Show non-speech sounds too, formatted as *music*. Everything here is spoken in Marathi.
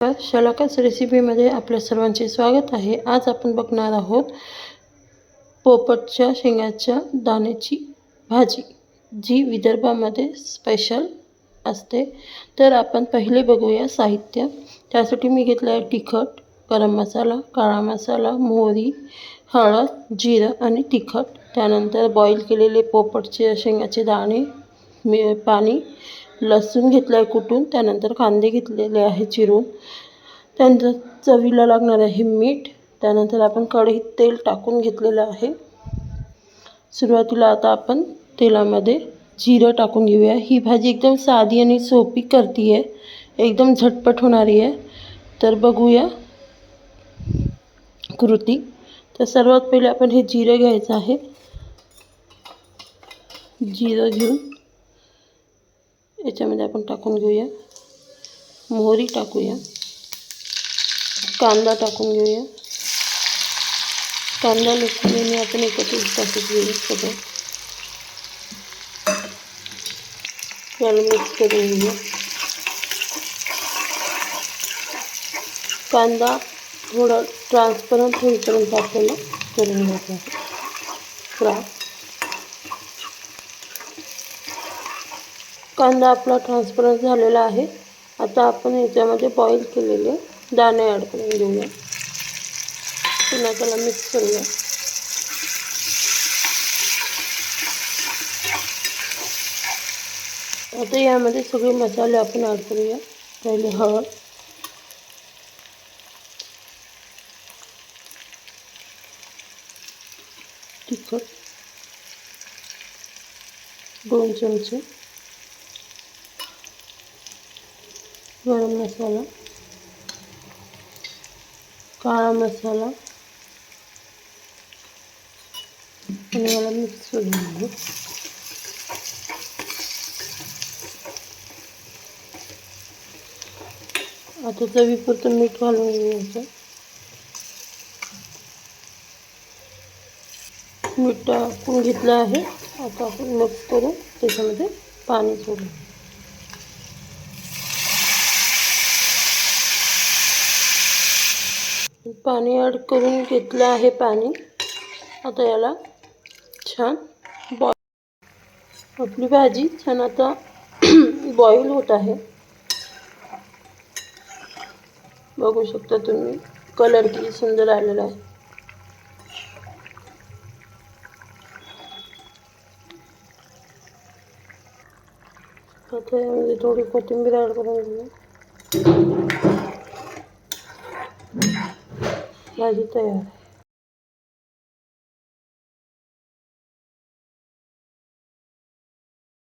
तर शलाकाच रेसिपीमध्ये आपल्या सर्वांचे स्वागत आहे. आज आपण बघणार आहोत पोपटच्या शेंगाच्या दाण्याची भाजी जी विदर्भामध्ये स्पेशल असते. तर आपण पहिले बघूया साहित्य. त्यासाठी मी घेतलं आहे तिखट गरम मसाला काळा मसाला मोहरी हळद जिरं आणि तिखट. त्यानंतर बॉईल केलेले पोपटचे शेंगाचे दाणे मी पाणी लसूण घेतलं आहे कुटून त्यानंतर कांदे घेतलेले आहे चिरून. त्यानंतर चवीला लागणार आहे मीठ त्यानंतर आपण कढईत तेल टाकून घेतलेलं आहे. सुरुवातीला आता आपण तेलामध्ये जिरं टाकून घेऊया. ही भाजी एकदम साधी आणि सोपी करती आहे एकदम झटपट होणारी आहे तर बघूया कृती. तर सर्वात पहिले आपण हे जिरं घ्यायचं आहे. जिरं घेऊन याच्यामध्ये आपण टाकून घेऊया. मोहरी टाकूया. कांदा टाकून घेऊया. कांदा लसूण आपण एकत्रित टाकून घेऊया सगळं याला मिक्स करून घेऊया. कांदा थोडा ट्रान्सपरंट होईपर्यंत आपल्याला करून घ्यायचा फ्राय. कांदा आपला ट्रान्सपरंट झालेला आहे. आता आपण याच्यामध्ये बॉईल केलेले दाणे ॲड करून घेऊया. पुन्हा त्याला मिक्स करूया. आता यामध्ये सगळे मसाले आपण ॲड करूया. पहिले हळद. तिखट. दोन चमचे. गरम मसाला काळा मसाला आणि याला मिक्स करून घेऊ. आता चवीपुरतं मीठ घालून घ्यायचं. मीठ टाकून घेतलं आहे. आता आपण मिक्स करून त्याच्यामध्ये पाणी सोडू पाणी ॲड करून घेतलं आहे पाणी. आता याला छान बॉ आपली भाजी छान आता *clears throat* बॉईल होत आहे. बघू शकता तुम्ही कलर किती सुंदर आलेला आहे. आता यामध्ये थोडी कोथिंबीर ॲड करून घेऊ. भाजी तयार आहे